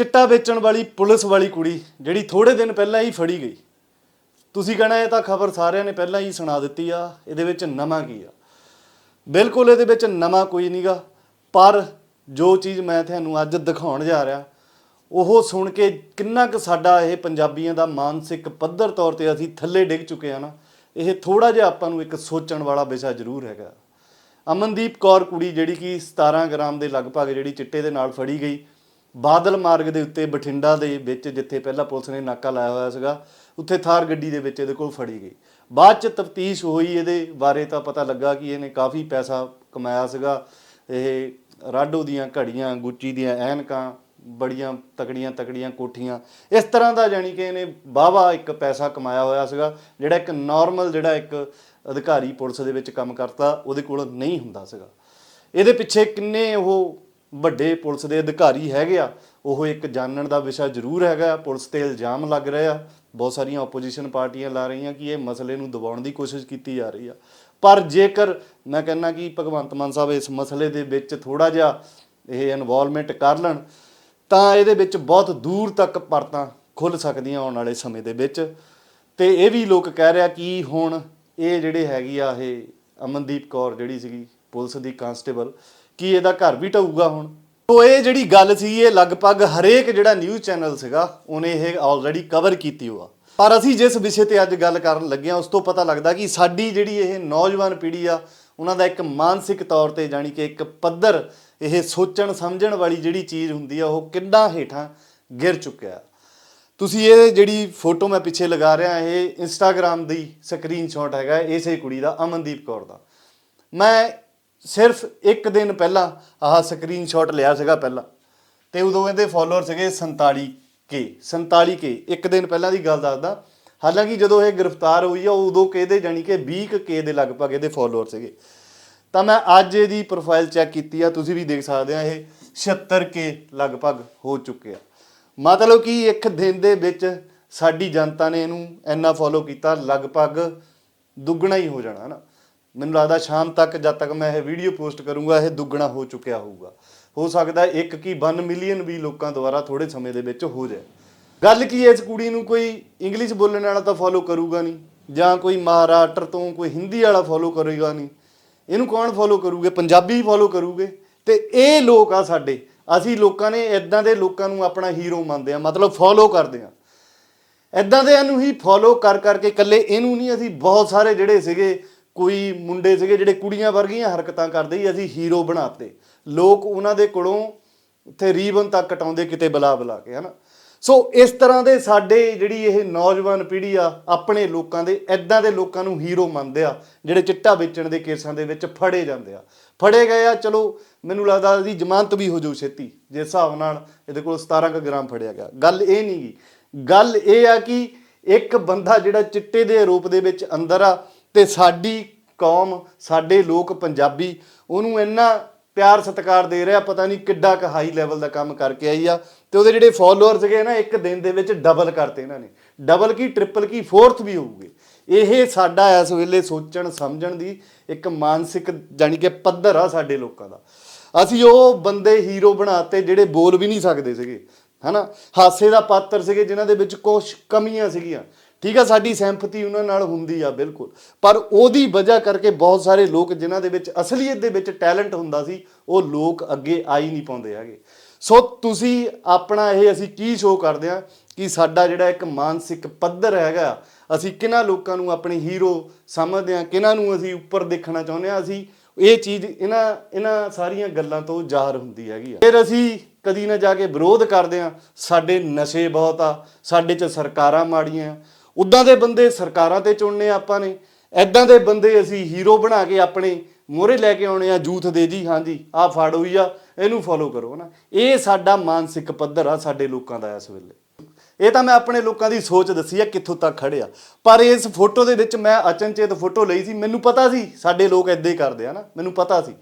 ਚਿੱਟਾ ਵੇਚਣ ਵਾਲੀ ਪੁਲਿਸ ਵਾਲੀ ਕੁੜੀ ਜਿਹੜੀ ਥੋੜੇ ਦਿਨ ਪਹਿਲਾਂ ਹੀ ਫੜੀ ਗਈ। ਤੁਸੀਂ ਕਹਣਾ ਇਹ ਤਾਂ ਖਬਰ ਸਾਰਿਆਂ ਨੇ ਪਹਿਲਾਂ ਹੀ ਸੁਣਾ ਦਿੱਤੀ ਆ, ਇਹਦੇ ਵਿੱਚ ਨਵਾਂ ਕੀ ਆ? ਬਿਲਕੁਲ ਇਹਦੇ ਵਿੱਚ ਨਵਾਂ ਕੋਈ ਨਹੀਂਗਾ ਪਰ ਜੋ ਚੀਜ਼ ਮੈਂ ਤੁਹਾਨੂੰ ਅੱਜ ਦਿਖਾਉਣ ਜਾ ਰਿਹਾ, ਉਹ ਸੁਣ ਕੇ ਕਿੰਨਾ ਕੁ ਸਾਡਾ ਇਹ ਪੰਜਾਬੀਆਂ ਦਾ ਮਾਨਸਿਕ ਪੱਧਰ ਤੌਰ ਤੇ ਅਸੀਂ ਥੱਲੇ ਡਿੱਗ ਚੁੱਕੇ ਆ ਨਾ, ਇਹ ਥੋੜਾ ਜਿਹਾ ਆਪਾਂ ਨੂੰ ਇੱਕ ਸੋਚਣ ਵਾਲਾ ਵਿਸ਼ਾ ਜ਼ਰੂਰ ਹੈਗਾ। ਅਮਨਦੀਪ ਕੌਰ ਕੁੜੀ ਜਿਹੜੀ ਕਿ 17 ਗ੍ਰਾਮ ਦੇ ਲਗਭਗ ਜਿਹੜੀ ਚਿੱਟੇ ਦੇ ਨਾਲ ਫੜੀ ਗਈ ਬਾਦਲ ਮਾਰਗ ਦੇ ਉੱਤੇ ਬਠਿੰਡਾ ਦੇ ਵਿੱਚ ਜਿੱਥੇ ਪਹਿਲਾਂ ਪੁਲਿਸ ਨੇ ਨਾਕਾ ਲਾਇਆ ਹੋਇਆ ਸੀਗਾ, ਉੱਥੇ ਥਾਰ ਗੱਡੀ ਦੇ ਵਿੱਚ ਇਹਦੇ ਕੋਲ ਫੜੀ ਗਈ। ਬਾਅਦ ਚ ਤਫਤੀਸ਼ ਹੋਈ ਇਹਦੇ ਬਾਰੇ ਤਾਂ ਪਤਾ ਲੱਗਾ ਕਿ ਇਹਨੇ ਕਾਫੀ ਪੈਸਾ ਕਮਾਇਆ ਸੀਗਾ। ਇਹ ਰਾਡੋ ਦੀਆਂ ਘੜੀਆਂ, ਗੁੱਚੀ ਦੀਆਂ ਐਨਕਾਂ, ਬੜੀਆਂ ਤਕੜੀਆਂ ਤਕੜੀਆਂ ਕੋਠੀਆਂ। ਇਸ ਤਰ੍ਹਾਂ ਦਾ ਜਾਨੀ ਕਿ ਇਹਨੇ ਵਾਹਵਾ ਇੱਕ ਪੈਸਾ ਕਮਾਇਆ ਹੋਇਆ ਸੀਗਾ, ਜਿਹੜਾ ਇੱਕ ਨਾਰਮਲ ਜਿਹੜਾ ਇੱਕ ਅਧਿਕਾਰੀ ਪੁਲਿਸ ਦੇ ਵਿੱਚ ਕੰਮ ਕਰਦਾ, ਉਹਦੇ ਕੋਲ ਨਹੀਂ ਹੁੰਦਾ ਸੀਗਾ। ਇਹਦੇ ਪਿੱਛੇ ਕਿੰਨੇ ਉਹ ਵੱਡੇ ਪੁਲਿਸ ਦੇ ਅਧਿਕਾਰੀ ਹੈਗੇ ਆ, ਉਹ ਇੱਕ ਜਾਣਨ ਦਾ ਵਿਸ਼ਾ ਜ਼ਰੂਰ ਹੈਗਾ, ਪੁਲਿਸ ਤੇ ਇਲਜ਼ਾਮ ਲੱਗ ਰਹੇ ਆ, ਬਹੁਤ ਸਾਰੀਆਂ ਆਪੋਜੀਸ਼ਨ ਪਾਰਟੀਆਂ ਲਾ ਰਹੀਆਂ ਕਿ ਇਹ ਮਸਲੇ ਨੂੰ ਦਬਾਉਣ ਦੀ ਕੋਸ਼ਿਸ਼ ਕੀਤੀ ਜਾ ਰਹੀ ਆ। ਪਰ ਜੇਕਰ ਮੈਂ ਕਹਿੰਦਾ ਕਿ ਭਗਵੰਤ ਮਾਨ ਸਾਹਿਬ ਇਸ ਮਸਲੇ ਦੇ ਵਿੱਚ ਥੋੜਾ ਜਿਹਾ ਇਹ ਇਨਵੋਲਵਮੈਂਟ ਕਰ ਲੈਣ, ਤਾਂ ਇਹਦੇ ਵਿੱਚ ਬਹੁਤ ਦੂਰ ਤੱਕ ਪਰਤਾਂ ਖੁੱਲ ਸਕਦੀਆਂ ਆਉਣ ਵਾਲੇ ਸਮੇਂ ਦੇ ਵਿੱਚ। ਤੇ ਇਹ ਵੀ ਲੋਕ ਕਹਿ ਰਿਹਾ ਕਿ ਹੁਣ ਇਹ ਜਿਹੜੇ ਹੈਗੀ ਆ ਇਹ ਅਮਨਦੀਪ ਕੌਰ ਜਿਹੜੀ ਸੀਗੀ ਪੁਲਿਸ ਦੀ ਕਾਂਸਟੇਬਲ ਕੀ ਇਹਦਾ ਘਰ ਵੀ ਢਾਊਗਾ ਹੁਣ? ਤੋ ਇਹ ਜਿਹੜੀ ਗੱਲ ਸੀ, ਇਹ ਲਗਭਗ ਹਰੇਕ ਜਿਹੜਾ ਨਿਊਜ਼ ਚੈਨਲ ਸੀਗਾ, ਉਹਨੇ ਇਹ ਆਲਰੇਡੀ ਕਵਰ ਕੀਤੀ ਹੋਆ। ਪਰ ਅਸੀਂ ਜਿਸ ਵਿਸ਼ੇ ਤੇ ਅੱਜ ਗੱਲ ਕਰਨ ਲੱਗੇ ਹਾਂ, ਉਸ ਤੋਂ ਪਤਾ ਲੱਗਦਾ ਕਿ ਸਾਡੀ ਜਿਹੜੀ ਇਹ ਨੌਜਵਾਨ ਪੀੜ੍ਹੀ ਆ, ਉਹਨਾਂ ਦਾ ਇੱਕ ਮਾਨਸਿਕ ਤੌਰ ਤੇ ਜਾਣੀ ਕਿ ਇੱਕ ਪੱਧਰ, ਇਹ ਸੋਚਣ ਸਮਝਣ ਵਾਲੀ ਜਿਹੜੀ ਚੀਜ਼ ਹੁੰਦੀ ਆ, ਉਹ ਕਿੰਨਾ ਹੇਠਾਂ ਗਿਰ ਚੁੱਕਿਆ। ਤੁਸੀਂ ਇਹ ਜਿਹੜੀ ਫੋਟੋ ਮੈਂ ਪਿੱਛੇ ਲਗਾ ਰਿਹਾ, ਇਹ ਇੰਸਟਾਗ੍ਰam ਦੀ ਸਕਰੀਨਸ਼ਾਟ ਹੈਗਾ, ਇਸੇ ਕੁੜੀ ਦਾ, ਅਮਨਦੀਪ ਕੌਰ ਦਾ। ਮੈਂ ਸਿਰਫ ਇੱਕ ਦਿਨ ਪਹਿਲਾਂ ਆਹ ਸਕਰੀਨਸ਼ਾਟ ਲਿਆ ਸੀਗਾ ਪਹਿਲਾਂ। ਤੇ ਉਦੋਂ ਇਹਦੇ ਫਾਲੋਅਰ ਸੀਗੇ 47 ਕੇ 47 ਕੇ ਇੱਕ ਦਿਨ ਪਹਿਲਾਂ ਦੀ ਗੱਲ ਦੱਸਦਾ। ਹਾਲਾਂਕਿ ਜਦੋਂ ਇਹ ਗ੍ਰਿਫਤਾਰ ਹੋਈ ਆ, ਉਦੋਂ ਕਿਹਦੇ ਜਾਨੀ ਕਿ 20 ਕੇ ਦੇ ਲਗਭਗ ਇਹਦੇ ਫਾਲੋਅਰ ਸੀਗੇ। ਤਾਂ ਮੈਂ ਅੱਜ ਇਹਦੀ ਪ੍ਰੋਫਾਈਲ ਚੈੱਕ ਕੀਤੀ ਆ, ਤੁਸੀਂ ਵੀ ਦੇਖ ਸਕਦੇ ਆ, ਇਹ 76 ਕੇ ਲਗਭਗ ਹੋ ਚੁੱਕੇ ਆ। ਮਤਲਬ ਕਿ ਇੱਕ ਦਿਨ ਦੇ ਵਿੱਚ ਸਾਡੀ ਜਨਤਾ ਨੇ ਇਹਨੂੰ ਇੰਨਾ ਫੋਲੋ ਕੀਤਾ, ਲਗਭਗ ਦੁੱਗਣਾ ਹੀ ਹੋ ਜਾਣਾ ਨਾ? ਮੈਨੂੰ ਲੱਗਦਾ ਸ਼ਾਮ ਤੱਕ ਜਦ ਤੱਕ ਮੈਂ ਇਹ ਵੀਡੀਓ ਪੋਸਟ ਕਰੂੰਗਾ, ਇਹ ਦੁੱਗਣਾ ਹੋ ਚੁੱਕਿਆ ਹੋਊਗਾ। ਹੋ ਸਕਦਾ ਇੱਕ ਕੀ 1 ਮਿਲੀਅਨ ਵੀ ਲੋਕਾਂ ਦੁਆਰਾ ਥੋੜੇ ਸਮੇਂ ਦੇ ਵਿੱਚ ਹੋ ਜਾਏ। ਗੱਲ ਕੀ ਹੈ, ਇਸ ਕੁੜੀ ਨੂੰ ਕੋਈ ਇੰਗਲਿਸ਼ ਬੋਲਣ ਵਾਲਾ ਤਾਂ ਫੋਲੋ ਕਰੂਗਾ ਨਹੀਂ, ਜਾਂ ਕੋਈ ਮਹਾਰਾਸ਼ਟਰ ਤੋਂ ਕੋਈ ਹਿੰਦੀ ਵਾਲਾ ਫੋਲੋ ਕਰੇਗਾ ਨਹੀਂ। ਇਹਨੂੰ ਕੌਣ ਫੋਲੋ ਕਰੂਗੇ? ਪੰਜਾਬੀ ਫੋਲੋ ਕਰੂਗੇ। ਤੇ ਇਹ ਲੋਕ ਆ ਸਾਡੇ, ਅਸੀਂ ਲੋਕਾਂ ਨੇ ਇਦਾਂ ਦੇ ਲੋਕਾਂ ਨੂੰ ਆਪਣਾ ਹੀਰੋ ਮੰਨਦੇ ਆ, ਮਤਲਬ ਫੋਲੋ ਕਰਦੇ ਆ। ਇਦਾਂ ਦੇ ਇਹਨੂੰ ਹੀ ਫੋਲੋ ਕਰ ਕਰਕੇ ਇਕੱਲੇ ਇਹਨੂੰ ਨਹੀਂ, ਅਸੀਂ ਬਹੁਤ ਸਾਰੇ ਜਿਹੜੇ ਸੀਗੇ ਕੋਈ ਮੁੰਡੇ ਸੀਗੇ ਜਿਹੜੇ ਕੁੜੀਆਂ ਵਰਗੀਆਂ ਹਰਕਤਾਂ ਕਰਦੇ ਸੀ, ਅਸੀਂ ਹੀਰੋ ਬਣਾਤੇ। ਲੋਕ ਉਹਨਾਂ ਦੇ ਕੋਲੋਂ ਉੱਥੇ ਰੀਬਨ ਤੱਕ ਕਟਾਉਂਦੇ, ਕਿਤੇ ਬੁਲਾ ਬੁਲਾ ਕੇ, ਹਨਾ? ਸੋ ਇਸ ਤਰ੍ਹਾਂ ਦੇ ਸਾਡੇ ਜਿਹੜੀ ਇਹ ਨੌਜਵਾਨ ਪੀੜ੍ਹੀ ਆ, ਆਪਣੇ ਲੋਕਾਂ ਦੇ ਐਦਾਂ ਦੇ ਲੋਕਾਂ ਨੂੰ ਹੀਰੋ ਮੰਨਦੇ ਆ, ਜਿਹੜੇ ਚਿੱਟਾ ਵੇਚਣ ਦੇ ਕੇਸਾਂ ਦੇ ਵਿੱਚ ਫੜੇ ਜਾਂਦੇ ਆ। ਫੜੇ ਗਏ ਆ, ਚਲੋ, ਮੈਨੂੰ ਲੱਗਦਾ ਇਹਦੀ ਜ਼ਮਾਨਤ ਵੀ ਹੋ ਜਾਊ ਛੇਤੀ ਜਿਸ ਹਿਸਾਬ ਨਾਲ ਇਹਦੇ ਕੋਲ 17 ਕੁ ਗ੍ਰਾਮ ਫੜਿਆ ਗਿਆ। ਗੱਲ ਇਹ ਨਹੀਂ ਗੀ ਗੱਲ ਇਹ ਆ ਕਿ ਇੱਕ ਬੰਦਾ ਜਿਹੜਾ ਚਿੱਟੇ ਦੇ ਰੂਪ ਦੇ ਵਿੱਚ ਅੰਦਰ ਆ ਤੇ ਸਾਡੀ ਕੌਮ, ਸਾਡੇ ਲੋਕ ਪੰਜਾਬੀ ਉਹਨੂੰ ਇੰਨਾ ਪਿਆਰ ਸਤਿਕਾਰ ਦੇ ਰਿਹਾ ਪਤਾ ਨਹੀਂ ਕਿੱਡਾ ਕੁ ਹਾਈ ਲੈਵਲ ਦਾ ਕੰਮ ਕਰਕੇ ਆਈ ਆ। ਤੇ ਉਹਦੇ ਜਿਹੜੇ ਫਾਲੋਅਰ ਸੀਗੇ ਨਾ, ਇੱਕ ਦਿਨ ਦੇ ਵਿੱਚ ਡਬਲ ਕਰਤੇ ਇਹਨਾਂ ਨੇ। ਡਬਲ ਕੀ ਟ੍ਰਿਪਲ ਕੀ ਫੋਰਥ ਵੀ ਹੋਊਗੇ। ਇਹ ਸਾਡਾ ਇਸ ਵੇਲੇ ਸੋਚਣ, ਸਮਝਣ ਦੀ ਇੱਕ ਮਾਨਸਿਕ ਜਾਨੀ ਕਿ ਪੱਧਰ ਆ ਸਾਡੇ ਲੋਕਾਂ ਦਾ। ਅਸੀਂ ਉਹ ਬੰਦੇ ਹੀਰੋ ਬਣਾਤੇ ਜਿਹੜੇ ਬੋਲ ਵੀ ਨਹੀਂ ਸਕਦੇ ਸੀਗੇ, ਹਨਾ? ਹਾਸੇ ਦਾ ਪਾਤਰ ਸੀਗੇ ਜਿਨ੍ਹਾਂ ਦੇ ਵਿੱਚ ਕੁਝ ਕਮੀਆਂ ਸੀਗੀਆਂ। ਠੀਕ ਆ, ਸਾਡੀ ਸਹਿਮਤੀ ਉਹਨਾਂ ਨਾਲ ਹੁੰਦੀ ਆ, ਬਿਲਕੁਲ। ਪਰ ਉਹਦੀ ਵਜ੍ਹਾ ਕਰਕੇ ਬਹੁਤ ਸਾਰੇ ਲੋਕ ਜਿਨ੍ਹਾਂ ਦੇ ਵਿੱਚ ਅਸਲੀਅਤ ਦੇ ਵਿੱਚ ਟੈਲੈਂਟ ਹੁੰਦਾ ਸੀ, ਉਹ ਲੋਕ ਅੱਗੇ ਆ ਹੀ ਨਹੀਂ ਪਾਉਂਦੇ ਹੈਗੇ। ਸੋ ਤੁਸੀਂ ਆਪਣਾ ਇਹ ਅਸੀਂ ਕੀ ਸ਼ੋਅ ਕਰਦੇ ਆ ਕਿ ਸਾਡਾ ਜਿਹੜਾ ਇੱਕ ਮਾਨਸਿਕ ਪੱਧਰ ਹੈਗਾ, ਅਸੀਂ ਕਿਹਨਾਂ ਲੋਕਾਂ ਨੂੰ ਆਪਣੇ ਹੀਰੋ ਸਮਝਦੇ ਆ, ਕਿਹਨਾਂ ਨੂੰ ਅਸੀਂ ਉੱਪਰ ਦੇਖਣਾ ਚਾਹੁੰਦੇ ਆ, ਅਸੀਂ ਇਹ ਚੀਜ਼ ਇਹਨਾਂ ਇਹਨਾਂ ਸਾਰੀਆਂ ਗੱਲਾਂ ਤੋਂ ਜ਼ਾਹਰ ਹੁੰਦੀ ਹੈਗੀ ਆ। ਫਿਰ ਅਸੀਂ ਕਦੀ ਨਾ ਜਾ ਕੇ ਵਿਰੋਧ ਕਰਦੇ ਆ, ਸਾਡੇ ਨਸ਼ੇ ਬਹੁਤ ਆ, ਸਾਡੇ 'ਚ ਸਰਕਾਰਾਂ ਮਾੜੀਆਂ ਉਦਾਂ ਦੇ ਬੰਦੇ ਸਰਕਾਰਾਂ ਤੇ ਚੁਣਨੇ ਆਪਾਂ ਨੇ ਐਦਾਂ ਦੇ ਬੰਦੇ ਅਸੀਂ ਹੀਰੋ ਬਣਾ ਕੇ ਆਪਣੇ ਮੋਹਰੇ ਲੈ ਕੇ ਆਉਣੇ ਆ, ਜੂਥ ਦੇ ਜੀ ਹਾਂਜੀ ਆਹ ਫੜ ਹੋਈ ਆ, ਇਹਨੂੰ ਫੋਲੋ ਕਰੋ ਨਾ। ਇਹ ਸਾਡਾ ਮਾਨਸਿਕ ਪੱਧਰ ਆ ਸਾਡੇ ਲੋਕਾਂ ਦਾ ਇਸ ਵੇਲੇ। ਇਹ ਤਾਂ ਮੈਂ ਆਪਣੇ ਲੋਕਾਂ ਦੀ ਸੋਚ ਦੱਸੀ ਆ, ਕਿੱਥੋਂ ਤੱਕ ਖੜਿਆ ਪਰ ਇਸ ਫੋਟੋ ਦੇ ਵਿੱਚ ਮੈਂ ਅਚਨਚੇਤ ਫੋਟੋ ਲਈ ਸੀ, ਮੈਨੂੰ ਪਤਾ ਸੀ, ਸਾਡੇ ਲੋਕ ਇਦਾਂ ਹੀ ਕਰਦੇ ਆ ਨਾ, ਮੈਨੂੰ ਪਤਾ ਸੀ।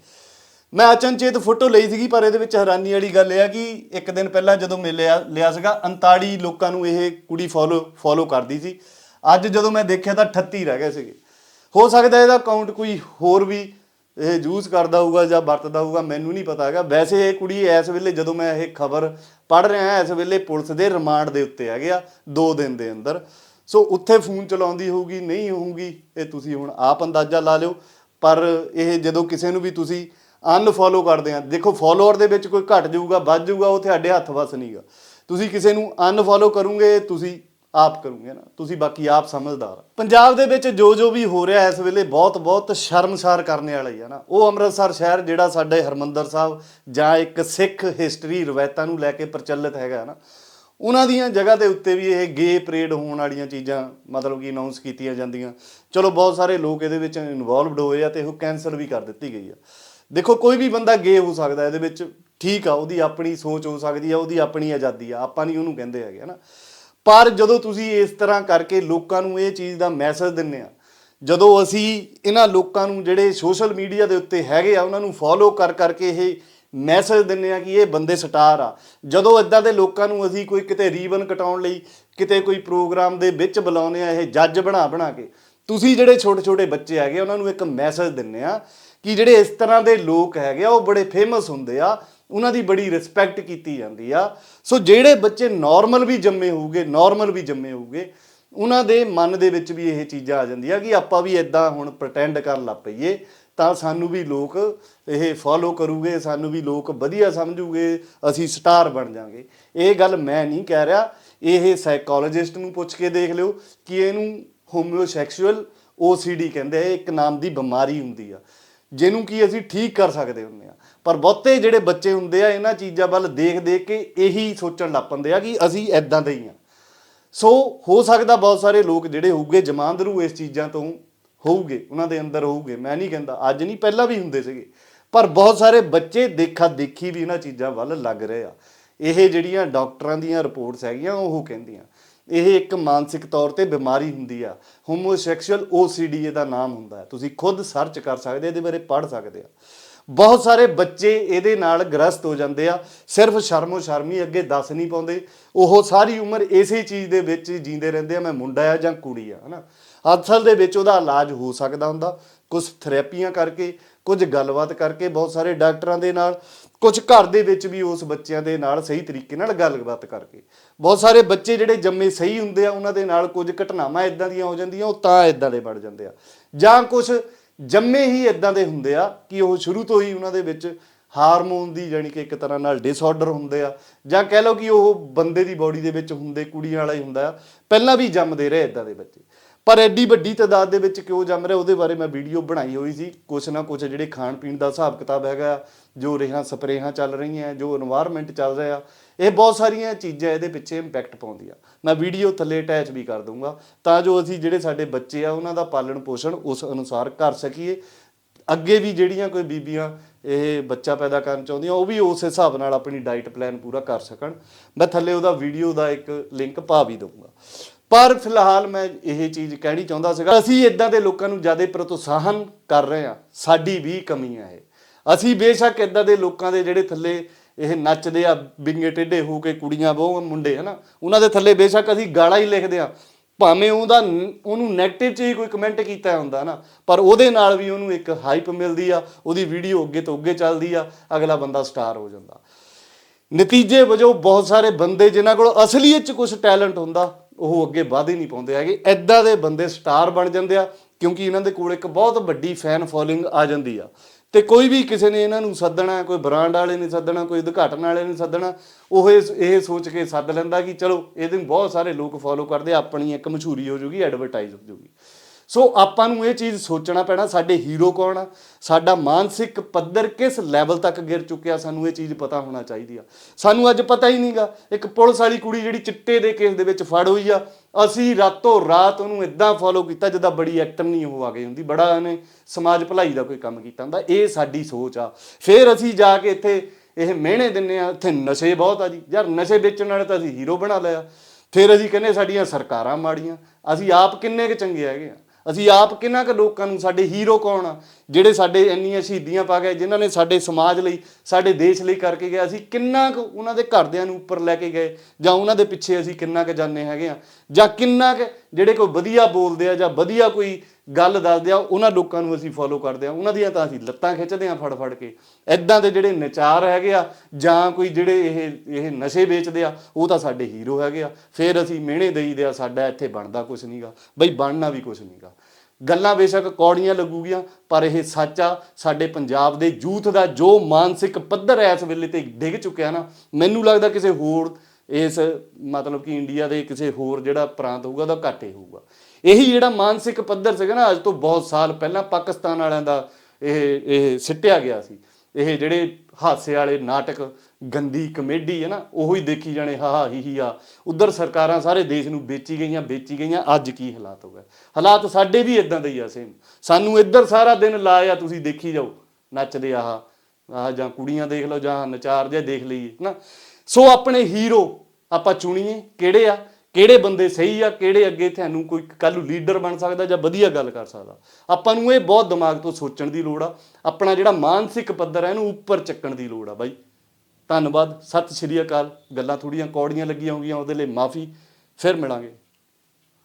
ਮੈਂ ਅਚਨਚੇਤ ਫੋਟੋ ਲਈ ਸੀਗੀ, ਪਰ ਇਹਦੇ ਵਿੱਚ ਹੈਰਾਨੀ ਵਾਲੀ ਗੱਲ ਇਹ ਆ ਕਿ ਇੱਕ ਦਿਨ ਪਹਿਲਾਂ ਜਦੋਂ ਮਿਲਿਆ ਲਿਆ ਸੀਗਾ 39 ਲੋਕਾਂ ਨੂੰ ਇਹ ਕੁੜੀ ਫੋਲੋ ਫੋਲੋ ਕਰਦੀ ਸੀ। ਅੱਜ ਜਦੋਂ ਮੈਂ ਦੇਖਿਆ ਤਾਂ 38 ਰਹਿ ਗਏ ਸੀਗੇ। ਹੋ ਸਕਦਾ ਇਹਦਾ ਅਕਾਊਂਟ ਕੋਈ ਹੋਰ ਵੀ ਇਹ ਯੂਜ਼ ਕਰਦਾ ਹੋਊਗਾ ਜਾਂ ਵਰਤਦਾ ਹੋਊਗਾ, ਮੈਨੂੰ ਨਹੀਂ ਪਤਾ ਹੈਗਾ। ਵੈਸੇ ਇਹ ਕੁੜੀ ਇਸ ਵੇਲੇ ਜਦੋਂ ਮੈਂ ਇਹ ਖਬਰ ਪੜ ਰਿਹਾ ਇਸ ਵੇਲੇ ਪੁਲਿਸ ਦੇ ਰਿਮਾਂਡ ਦੇ ਉੱਤੇ ਹੈਗੇ ਆ 2 ਦਿਨ ਦੇ ਅੰਦਰ। ਸੋ ਉੱਥੇ ਫੋਨ ਚਲਾਉਂਦੀ ਹੋਊਗੀ, ਨਹੀਂ ਹੋਊਗੀ, ਇਹ ਤੁਸੀਂ ਹੁਣ ਆਪ ਅੰਦਾਜ਼ਾ ਲਾ ਲਿਓ। ਪਰ ਇਹ ਜਦੋਂ ਕਿਸੇ ਨੂੰ ਵੀ ਤੁਸੀਂ ਅਨਫੋਲੋ ਕਰਦੇ ਆ। ਦੇਖੋ ਫੋਲੋਅਰ ਦੇ ਵਿੱਚ ਕੋਈ ਘਟ ਜਾਊਗਾ, ਵੱਧ ਜਾਊਗਾ, ਉਹ ਤੁਹਾਡੇ ਹੱਥ ਵਸ ਨਹੀਂਗਾ ਤੁਸੀਂ ਕਿਸੇ ਨੂੰ ਅਨਫੋਲੋ ਕਰੋਗੇ, ਤੁਸੀਂ ਆਪ ਕਰੋਗੇ ਨਾ। ਤੁਸੀਂ ਬਾਕੀ ਆਪ ਸਮਝਦਾਰ ਪੰਜਾਬ ਦੇ ਵਿੱਚ ਜੋ ਜੋ ਵੀ ਹੋ ਰਿਹਾ ਇਸ ਵੇਲੇ, ਬਹੁਤ ਬਹੁਤ ਸ਼ਰਮਸਾਰ ਕਰਨੇ ਵਾਲਾ ਹੀ ਆ ਨਾ। ਉਹ ਅੰਮ੍ਰਿਤਸਰ ਸ਼ਹਿਰ, ਜਿਹੜਾ ਸਾਡੇ ਹਰਮੰਦਰ ਸਾਹਿਬ ਜਾਂ ਇੱਕ ਸਿੱਖ ਹਿਸਟਰੀ ਰਵਾਇਤਾਂ ਨੂੰ ਲੈ ਕੇ ਪ੍ਰਚਲਿਤ ਹੈਗਾ ਨਾ, ਉਹਨਾਂ ਦੀਆਂ ਜਗ੍ਹਾ ਦੇ ਉੱਤੇ ਵੀ ਇਹ ਗੇ ਪਰੇਡ ਹੋਣ ਵਾਲੀਆਂ ਚੀਜ਼ਾਂ, ਮਤਲਬ ਕਿ ਅਨਾਉਂਸ ਕੀਤੀਆਂ ਜਾਂਦੀਆਂ। ਚਲੋ, ਬਹੁਤ ਸਾਰੇ ਲੋਕ ਇਹਦੇ ਵਿੱਚ ਇਨਵੋਲਵਡ ਹੋਏ ਆ ਤੇ ਉਹ ਕੈਨਸਲ ਵੀ ਕਰ ਦਿੱਤੀ ਗਈ ਆ। ਦੇਖੋ, ਕੋਈ ਵੀ ਬੰਦਾ ਗੇ ਹੋ ਸਕਦਾ, ਇਹਦੇ ਵਿੱਚ ਠੀਕ ਆ, ਉਹਦੀ ਆਪਣੀ ਸੋਚ ਹੋ ਸਕਦੀ ਆ, ਉਹਦੀ ਆਪਣੀ ਆਜ਼ਾਦੀ ਆ, ਆਪਾਂ ਨਹੀਂ ਉਹਨੂੰ ਕਹਿੰਦੇ ਹੈਗੇ, ਹਨਾ? ਪਰ ਜਦੋਂ ਤੁਸੀਂ ਇਸ ਤਰ੍ਹਾਂ ਕਰਕੇ ਲੋਕਾਂ ਨੂੰ ਇਹ ਚੀਜ਼ ਦਾ ਮੈਸੇਜ ਦਿੰਨੇ ਆ, ਜਦੋਂ ਅਸੀਂ ਇਹਨਾਂ ਲੋਕਾਂ ਨੂੰ ਜਿਹੜੇ ਸੋਸ਼ਲ ਮੀਡੀਆ ਦੇ ਉੱਤੇ ਹੈਗੇ ਆ, ਉਹਨਾਂ ਨੂੰ ਫੋਲੋ ਕਰ ਕਰਕੇ ਇਹ ਮੈਸੇਜ ਦਿੰਨੇ ਆ ਕਿ ਇਹ ਬੰਦੇ ਸਟਾਰ ਆ। ਜਦੋਂ ਇਦਾਂ ਦੇ ਲੋਕਾਂ ਨੂੰ ਅਸੀਂ ਕੋਈ ਕਿਤੇ ਰੀਬਨ ਕਟਾਉਣ ਲਈ, ਕਿਤੇ ਕੋਈ ਪ੍ਰੋਗਰਾਮ ਦੇ ਵਿੱਚ ਬੁਲਾਉਂਦੇ ਆ, ਇਹ ਜੱਜ ਬਣਾ ਬਣਾ ਕੇ, ਤੁਸੀਂ ਜਿਹੜੇ ਛੋਟੇ ਛੋਟੇ ਬੱਚੇ ਹੈਗੇ, ਉਹਨਾਂ ਨੂੰ ਇੱਕ ਮੈਸੇਜ ਦਿੰਨੇ ਆ ਕਿ ਜਿਹੜੇ ਇਸ ਤਰ੍ਹਾਂ ਦੇ ਲੋਕ ਹੈਗੇ ਆ, ਉਹ ਬੜੇ ਫੇਮਸ ਹੁੰਦੇ ਆ, ਉਹਨਾਂ ਦੀ ਬੜੀ ਰਿਸਪੈਕਟ ਕੀਤੀ ਜਾਂਦੀ ਆ। ਸੋ ਜਿਹੜੇ ਬੱਚੇ ਨਾਰਮਲ ਵੀ ਜੰਮੇ ਹੋਊਗੇ ਨਾਰਮਲ ਵੀ ਜੰਮੇ ਹੋਊਗੇ, ਉਹਨਾਂ ਦੇ ਮਨ ਦੇ ਵਿੱਚ ਵੀ ਇਹ ਚੀਜ਼ਾਂ ਆ ਜਾਂਦੀਆਂ ਕਿ ਆਪਾਂ ਵੀ ਇਦਾਂ ਹੁਣ ਪ੍ਰਟੈਂਡ ਕਰਨ ਲੱਗ ਪਈਏ, ਤਾਂ ਸਾਨੂੰ ਵੀ ਲੋਕ ਇਹ ਫੋਲੋ ਕਰੂਗੇ, ਸਾਨੂੰ ਵੀ ਲੋਕ ਵਧੀਆ ਸਮਝੂਗੇ, ਅਸੀਂ ਸਟਾਰ ਬਣ ਜਾਾਂਗੇ। ਇਹ ਗੱਲ ਮੈਂ ਨਹੀਂ ਕਹਿ ਰਿਹਾ, ਇਹ ਸਾਈਕੋਲੋਜਿਸਟ ਨੂੰ ਪੁੱਛ ਕੇ ਦੇਖ ਲਿਓ ਕਿ ਇਹਨੂੰ ਹੋਮਿਓਸੈਕਸੂਅਲ OCD ਕਹਿੰਦੇ ਆ, ਇਹ ਇੱਕ ਨਾਮ ਦੀ ਬਿਮਾਰੀ ਹੁੰਦੀ ਆ। ਜਿਹਨੂੰ ਕੀ ਅਸੀਂ ਠੀਕ ਕਰ ਸਕਦੇ ਹੁੰਦੇ ਆ ਪਰ ਬਹੁਤੇ ਜਿਹੜੇ ਬੱਚੇ ਹੁੰਦੇ ਆ, ਇਹਨਾਂ ਚੀਜ਼ਾਂ ਵੱਲ ਦੇਖ ਦੇਖ ਕੇ ਇਹੀ ਸੋਚਣ ਲੱਗ ਪੈਂਦੇ ਆ ਕਿ ਅਸੀਂ ਐਦਾਂ ਦੇ ਹੀ ਆ ਸੋ ਹੋ ਸਕਦਾ ਬਹੁਤ ਸਾਰੇ ਲੋਕ ਜਿਹੜੇ ਹੋਊਗੇ ਜਮਾਂਦਰੂ ਇਸ ਚੀਜ਼ਾਂ ਤੋਂ ਹੋਊਗੇ, ਉਹਨਾਂ ਦੇ ਅੰਦਰ ਹੋਊਗੇ। ਮੈਂ ਨਹੀਂ ਕਹਿੰਦਾ, ਅੱਜ ਨਹੀਂ, ਪਹਿਲਾਂ ਵੀ ਹੁੰਦੇ ਸੀਗੇ। ਪਰ ਬਹੁਤ ਸਾਰੇ ਬੱਚੇ ਦੇਖਾ ਦੇਖੀ ਵੀ ਇਹਨਾਂ ਚੀਜ਼ਾਂ ਵੱਲ ਲੱਗ ਰਹੇ ਆ। ਇਹ ਜਿਹੜੀਆਂ ਡਾਕਟਰਾਂ ਦੀਆਂ ਰਿਪੋਰਟਸ ਹੈਗੀਆਂ, ਉਹ ਕਹਿੰਦੀਆਂ ਇਹ ਇੱਕ ਮਾਨਸਿਕ ਤੌਰ ਤੇ ਬਿਮਾਰੀ ਹੁੰਦੀ ਆ। ਹੋਮੋਸੈਕਸੁਅਲ OCD ਇਹਦਾ ਨਾਮ ਹੁੰਦਾ ਹੈ। ਤੁਸੀਂ ਖੁਦ ਸਰਚ ਕਰ ਸਕਦੇ ਇਹਦੇ ਬਾਰੇ ਪੜ੍ਹ ਸਕਦੇ ਆ ਬਹੁਤ ਸਾਰੇ ਬੱਚੇ ਇਹਦੇ ਨਾਲ ਗ੍ਰਸਤ ਹੋ ਜਾਂਦੇ ਆ। ਸਿਰਫ ਸ਼ਰਮੋ ਸ਼ਰਮੀ ਅੱਗੇ ਦੱਸ ਨਹੀਂ ਪਾਉਂਦੇ। ਉਹ ਸਾਰੀ ਉਮਰ ਇਸੇ ਚੀਜ਼ ਦੇ ਵਿੱਚ ਜੀਂਦੇ ਰਹਿੰਦੇ ਆ, ਮੈਂ ਮੁੰਡਾ ਆ ਜਾਂ ਕੁੜੀ ਆ, ਹਨਾ? ਅਸਲ ਦੇ ਵਿੱਚ ਉਹਦਾ ਇਲਾਜ ਹੋ ਸਕਦਾ ਹੁੰਦਾ। ਕੁਝ ਥੈਰੇਪੀਆਂ ਕਰਕੇ, ਕੁਝ ਗੱਲਬਾਤ ਕਰਕੇ ਬਹੁਤ ਸਾਰੇ ਡਾਕਟਰਾਂ ਦੇ ਨਾਲ। ਕੁਝ ਘਰ ਦੇ ਵਿੱਚ ਵੀ ਉਸ ਬੱਚਿਆਂ ਦੇ ਨਾਲ ਸਹੀ ਤਰੀਕੇ ਨਾਲ ਗੱਲਬਾਤ ਕਰਕੇ। ਬਹੁਤ ਸਾਰੇ ਬੱਚੇ ਜਿਹੜੇ ਜੰਮੇ ਸਹੀ ਹੁੰਦੇ ਆ, ਉਹਨਾਂ ਦੇ ਨਾਲ ਕੁਝ ਘਟਨਾਵਾਂ ਇਦਾਂ ਦੀਆਂ ਹੋ ਜਾਂਦੀਆਂ, ਉਹ ਤਾਂ ਇਦਾਂ ਦੇ ਬਣ ਜਾਂਦੇ ਆ। ਜਾਂ ਕੁਝ ਜੰਮੇ ਹੀ ਇਦਾਂ ਦੇ ਹੁੰਦੇ ਆ ਕਿ ਉਹ ਸ਼ੁਰੂ ਤੋਂ ਹੀ ਉਹਨਾਂ ਦੇ ਵਿੱਚ ਹਾਰਮੋਨ ਦੀ ਜਾਨੀ ਕਿ ਇੱਕ ਤਰ੍ਹਾਂ ਨਾਲ ਡਿਸਆਰਡਰ ਹੁੰਦੇ ਆ। ਜਾਂ ਕਹਿ ਲਓ ਕਿ ਉਹ ਬੰਦੇ ਦੀ ਬਾਡੀ ਦੇ ਵਿੱਚ ਹੁੰਦੇ, ਕੁੜੀਆਂ ਵਾਲਾ ਹੀ ਹੁੰਦਾ ਆ। ਪਹਿਲਾਂ ਵੀ ਜੰਮਦੇ ਰਹੇ ਇਦਾਂ ਦੇ ਬੱਚੇ। ਪਰ ਐਡੀ ਵੱਡੀ ਤਦਾਦ ਦੇ ਵਿੱਚ ਕਿਉਂ ਜੰਮ ਰਿਹਾ, ਉਹਦੇ ਬਾਰੇ ਮੈਂ ਵੀਡੀਓ ਬਣਾਈ ਹੋਈ ਸੀ। ਕੁਛ ਨਾ ਕੁਛ ਜਿਹੜੇ ਖਾਣ ਪੀਣ ਦਾ ਹਿਸਾਬ ਕਿਤਾਬ ਹੈਗਾ, ਜੋ ਰੇਹਾਂ ਸਪਰੇਹਾਂ ਚੱਲ ਰਹੀਆਂ, ਜੋ এনवायरमेंट ਚੱਲ ਰਿਹਾ, ਇਹ ਬਹੁਤ ਸਾਰੀਆਂ ਚੀਜ਼ਾਂ ਇਹਦੇ ਪਿੱਛੇ ਇੰਪੈਕਟ ਪਾਉਂਦੀ ਆ ਮੈਂ ਵੀਡੀਓ ਥੱਲੇ ਅਟੈਚ ਵੀ ਕਰ ਦੂੰਗਾ ਤਾਂ ਜੋ ਅਸੀਂ ਜਿਹੜੇ ਸਾਡੇ ਬੱਚੇ ਆ, ਉਹਨਾਂ ਦਾ ਪਾਲਣ ਪੋਸ਼ਣ ਉਸ ਅਨੁਸਾਰ ਕਰ ਸਕੀਏ। ਅੱਗੇ ਵੀ ਜਿਹੜੀਆਂ ਕੋਈ ਬੀਬੀਆਂ ਇਹ ਬੱਚਾ ਪੈਦਾ ਕਰਨ ਚਾਹੁੰਦੀਆਂ, ਉਹ ਵੀ ਉਸ ਹਿਸਾਬ ਨਾਲ ਆਪਣੀ ਡਾਈਟ ਪਲਾਨ ਪੂਰਾ ਕਰ ਸਕਣ। ਮੈਂ ਥੱਲੇ ਉਹਦਾ ਵੀਡੀਓ ਦਾ ਇੱਕ ਲਿੰਕ ਪਾ ਵੀ ਦਊਂਗਾ। ਪਰ ਫਿਲਹਾਲ ਮੈਂ ਇਹ ਚੀਜ਼ ਕਹਿਣੀ ਚਾਹੁੰਦਾ ਸੀਗਾ, ਅਸੀਂ ਇਦਾਂ ਦੇ ਲੋਕਾਂ ਨੂੰ ਜ਼ਿਆਦਾ ਪ੍ਰੋਤਸਾਹਨ ਕਰ ਰਹੇ ਹਾਂ, ਸਾਡੀ ਵੀ ਕਮੀ ਆ ਇਹ। ਅਸੀਂ ਬੇਸ਼ੱਕ ਇਦਾਂ ਦੇ ਲੋਕਾਂ ਦੇ ਜਿਹੜੇ ਥੱਲੇ ਇਹ ਨੱਚਦੇ ਆ, ਬਿੰਗੇ ਟੇਢੇ ਹੋ ਕੇ ਕੁੜੀਆਂ ਬਹੁ ਮੁੰਡੇ, ਹਨਾ, ਉਹਨਾਂ ਦੇ ਥੱਲੇ ਬੇਸ਼ੱਕ ਅਸੀਂ ਗਾਲਾਂ ਹੀ ਲਿਖਦੇ ਆ ਭਾਵੇਂ ਉਹਦਾ ਉਹਨੂੰ 네ਗੇਟਿਵ ਚ ਹੀ ਕੋਈ ਕਮੈਂਟ ਕੀਤਾ ਹੁੰਦਾ ਨਾ ਪਰ ਉਹਦੇ ਨਾਲ ਵੀ ਉਹਨੂੰ ਇੱਕ ਹਾਈਪ ਮਿਲਦੀ ਆ, ਉਹਦੀ ਵੀਡੀਓ ਅੱਗੇ ਤੋਂ ਅੱਗੇ ਚੱਲਦੀ ਆ, ਅਗਲਾ ਬੰਦਾ ਸਟਾਰ ਹੋ ਜਾਂਦਾ। ਨਤੀਜੇ ਵਜੋਂ ਬਹੁਤ ਸਾਰੇ ਬੰਦੇ ਜਿਨ੍ਹਾਂ ਕੋਲ ਅਸਲੀਅਤ ਚ ਕੁਝ ਟੈਲੈਂਟ ਹੁੰਦਾ ਉਹ ਅੱਗੇ ਵਧ ਹੀ ਨਹੀਂ ਪਾਉਂਦੇ ਹੈਗੇ। ਐਦਾਂ ਦੇ ਬੰਦੇ ਸਟਾਰ ਬਣ ਜਾਂਦੇ ਆ, ਕਿਉਂਕਿ ਇਹਨਾਂ ਦੇ ਕੋਲ ਇੱਕ ਬਹੁਤ ਵੱਡੀ ਫੈਨ ਫੋਲੋਇੰਗ ਆ ਜਾਂਦੀ ਆ। ਤੇ ਕੋਈ ਵੀ ਕਿਸੇ ਨੇ ਇਹਨਾਂ ਨੂੰ ਸੱਦਣਾ, ਕੋਈ ਬ੍ਰਾਂਡ ਵਾਲੇ ਨੇ ਸੱਦਣਾ, ਕੋਈ ਉਦਘਾਟਨ ਵਾਲੇ ਨੇ ਸੱਦਣਾ, ਉਹ ਇਹ ਸੋਚ ਕੇ ਸੱਦ ਲੈਂਦਾ ਕਿ ਚਲੋ ਇਹਦੇ ਨੂੰ ਬਹੁਤ ਸਾਰੇ ਲੋਕ ਫੋਲੋ ਕਰਦੇ ਆਪਣੀ ਇੱਕ ਮਸ਼ਹੂਰੀ ਹੋ ਜੂਗੀ ਐਡਵਰਟਾਈਜ਼ ਹੋ ਜੂਗੀ। ਸੋ ਆਪਾਂ ਨੂੰ ਇਹ ਚੀਜ਼ ਸੋਚਣਾ ਪੈਣਾ, ਸਾਡੇ ਹੀਰੋ ਕੌਣ ਆ? ਸਾਡਾ ਮਾਨਸਿਕ ਪੱਧਰ ਕਿਸ ਲੈਵਲ ਤੱਕ ਗਿਰ ਚੁੱਕਿਆ ਸਾਨੂੰ ਇਹ ਚੀਜ਼ ਪਤਾ ਹੋਣਾ ਚਾਹੀਦੀ ਆ? ਸਾਨੂੰ ਅੱਜ ਪਤਾ ਹੀ ਨਹੀਂਗਾ, ਇੱਕ ਪੁਲਿਸ ਵਾਲੀ ਕੁੜੀ ਜਿਹੜੀ ਚਿੱਟੇ ਦੇ ਕੇਸ ਦੇ ਵਿੱਚ ਫੜ ਹੋਈ ਆ, ਅਸੀਂ ਰਾਤੋਂ ਰਾਤ ਉਹਨੂੰ ਇਦਾਂ ਫੋਲੋ ਕੀਤਾ ਜਿੱਦਾਂ ਬੜੀ ਐਕਟਰ ਨਹੀਂ ਉਹ ਆ ਗਈ ਹੁੰਦੀ, ਬੜਾ ਇਹਨੇ ਸਮਾਜ ਭਲਾਈ ਦਾ ਕੋਈ ਕੰਮ ਕੀਤਾ ਹੁੰਦਾ, ਇਹ ਸਾਡੀ ਸੋਚ ਆ। ਫਿਰ ਅਸੀਂ ਜਾ ਕੇ ਇੱਥੇ ਇਹ ਮਿਹਣੇ ਦਿੰਨੇ ਆ, ਇੱਥੇ ਨਸ਼ੇ ਬਹੁਤ ਆ ਜੀ, ਯਾਰ ਨਸ਼ੇ ਵੇਚਣ ਵਾਲੇ ਤਾਂ ਅਸੀਂ ਹੀਰੋ ਬਣਾ ਲਿਆ। ਫਿਰ ਅਸੀਂ ਕਹਿੰਦੇ ਸਾਡੀਆਂ ਸਰਕਾਰਾਂ ਮਾੜੀਆਂ, ਅਸੀਂ ਆਪ ਕਿੰਨੇ ਕੁ ਚੰਗੇ ਹੈਗੇ ਆ? ਅਸੀਂ ਆਪ ਕਿੰਨਾ ਕੁ ਲੋਕਾਂ ਨੂੰ ਸਾਡੇ ਹੀਰੋ ਕੌਣ ਆ? ਜਿਹੜੇ ਸਾਡੇ ਇੰਨੀਆਂ ਸ਼ਹੀਦੀਆਂ ਪਾ ਗਏ ਜਿਨ੍ਹਾਂ ਨੇ ਸਾਡੇ ਸਮਾਜ ਲਈ, ਸਾਡੇ ਦੇਸ਼ ਲਈ ਕਰਕੇ ਗਏ, ਅਸੀਂ ਕਿੰਨਾ ਕੁ ਉਹਨਾਂ ਦੇ ਘਰਦਿਆਂ ਨੂੰ ਉੱਪਰ ਲੈ ਕੇ ਗਏ, ਜਾਂ ਉਹਨਾਂ ਦੇ ਪਿੱਛੇ ਅਸੀਂ ਕਿੰਨਾ ਕੁ ਜਾਂਦੇ ਹੈਗੇ ਆ ਜਾਂ ਕਿੰਨਾ ਕੁ ਜਿਹੜੇ ਕੋਈ ਵਧੀਆ ਬੋਲਦੇ ਆ, ਜਾਂ ਵਧੀਆ ਕੋਈ ਗੱਲ ਦੱਸਦੇ ਆ, ਉਹਨਾਂ ਲੋਕਾਂ ਨੂੰ ਅਸੀਂ ਫੋਲੋ ਕਰਦੇ ਆ, ਉਹਨਾਂ ਦੀਆਂ ਤਾਂ ਅਸੀਂ ਲੱਤਾਂ ਖਿੱਚਦੇ ਆ ਫੜ ਫੜ ਕੇ। ਐਦਾਂ ਦੇ ਜਿਹੜੇ ਨਚਾਰ ਹੈਗੇ ਆ, ਜਾਂ ਕੋਈ ਜਿਹੜੇ ਇਹ ਇਹ ਨਸ਼ੇ ਵੇਚਦੇ ਆ, ਉਹ ਤਾਂ ਸਾਡੇ ਹੀਰੋ ਹੈਗੇ ਆ। ਫਿਰ ਅਸੀਂ ਮਿਹਣੇ ਦੇਈਦੇ ਆ, ਸਾਡਾ ਇੱਥੇ ਬਣਦਾ ਕੁਝ ਨਹੀਂਗਾ ਬਈ ਬਣਨਾ ਵੀ ਕੁਝ ਨਹੀਂਗਾ ਗੱਲਾਂ ਬੇਸ਼ੱਕ ਕੌੜੀਆਂ ਲੱਗੂਗੀਆਂ, ਪਰ ਇਹ ਸੱਚ ਆ, ਸਾਡੇ ਪੰਜਾਬ ਦੇ ਯੂਥ ਦਾ ਜੋ ਮਾਨਸਿਕ ਪੱਧਰ ਹੈ ਇਸ ਵੇਲੇ ਤੇ ਡਿੱਗ ਚੁੱਕਿਆ ਨਾ, ਮੈਨੂੰ ਲੱਗਦਾ ਕਿਸੇ ਹੋਰ ਇਸ ਮਤਲਬ ਕਿ ਇੰਡੀਆ ਦੇ ਕਿਸੇ ਹੋਰ ਜਿਹੜਾ ਪ੍ਰਾਂਤ ਹੋਊਗਾ, ਉਹਦਾ ਘੱਟ ਹੀ ਹੋਊਗਾ। ਇਹੀ ਜਿਹੜਾ ਮਾਨਸਿਕ ਪੱਧਰ ਸੀਗਾ ਨਾ, ਅੱਜ ਤੋਂ ਬਹੁਤ ਸਾਲ ਪਹਿਲਾਂ ਪਾਕਿਸਤਾਨ ਵਾਲਿਆਂ ਦਾ ਇਹ ਇਹ ਸਿੱਟਿਆ ਗਿਆ ਸੀ। ਇਹ ਜਿਹੜੇ ਹਾਸੇ ਵਾਲੇ ਨਾਟਕ, ਗੰਦੀ ਕਮੇਡੀ ਹੈ ਨਾ, ਉਹੋ ਹੀ ਦੇਖੀ ਜਾਣੇ, ਹਾ ਹਾ, ਹੀ ਹੀ, ਆ। ਉਧਰ ਸਰਕਾਰਾਂ ਸਾਰੇ ਦੇਸ਼ ਨੂੰ ਵੇਚੀ ਗਈਆਂ ਵੇਚੀ ਗਈਆਂ, ਅੱਜ ਕੀ ਹਾਲਾਤ ਹੋ ਗਏ? ਹਾਲਾਤ ਸਾਡੇ ਵੀ ਇਦਾਂ ਦੇ ਹੀ ਆ ਸੇਮ ਸਾਨੂੰ ਇੱਧਰ ਸਾਰਾ ਦਿਨ ਲਾਇਆ ਤੁਸੀਂ ਦੇਖੀ ਜਾਓ, ਨੱਚਦੇ ਆਹ ਆਹ, ਜਾਂ ਕੁੜੀਆਂ ਦੇਖ ਲਓ, ਜਾਂ ਨਚਾਰ ਜਿਹਾ ਦੇਖ ਲਈਏ ਨਾ ਸੋ ਆਪਣੇ ਹੀਰੋ ਆਪਾਂ ਚੁਣੀਏ, ਕਿਹੜੇ ਆ? ਕਿਹੜੇ ਬੰਦੇ ਸਹੀ ਆ, ਕਿਹੜੇ ਅੱਗੇ ਤੁਹਾਨੂੰ ਕੋਈ ਕੱਲ ਨੂੰ ਲੀਡਰ ਬਣ ਸਕਦਾ ਜਾਂ ਵਧੀਆ ਗੱਲ ਕਰ ਸਕਦਾ। ਆਪਾਂ ਨੂੰ ਇਹ ਬਹੁਤ ਦਿਮਾਗ ਤੋਂ ਸੋਚਣ ਦੀ ਲੋੜ ਆ। ਆਪਣਾ ਜਿਹੜਾ ਮਾਨਸਿਕ ਪੱਧਰ ਹੈ ਇਹਨੂੰ ਉੱਪਰ ਚੱਕਣ ਦੀ ਲੋੜ ਆ ਬਾਈ। ਧੰਨਵਾਦ, ਸਤਿ ਸ਼੍ਰੀ ਅਕਾਲ। ਗੱਲਾਂ ਥੋੜੀਆਂ ਕੌੜੀਆਂ ਲੱਗੀਆਂ ਹੋਗੀਆਂ ਉਹਦੇ ਲਈ ਮਾਫੀ, ਫਿਰ ਮਿਲਾਂਗੇ।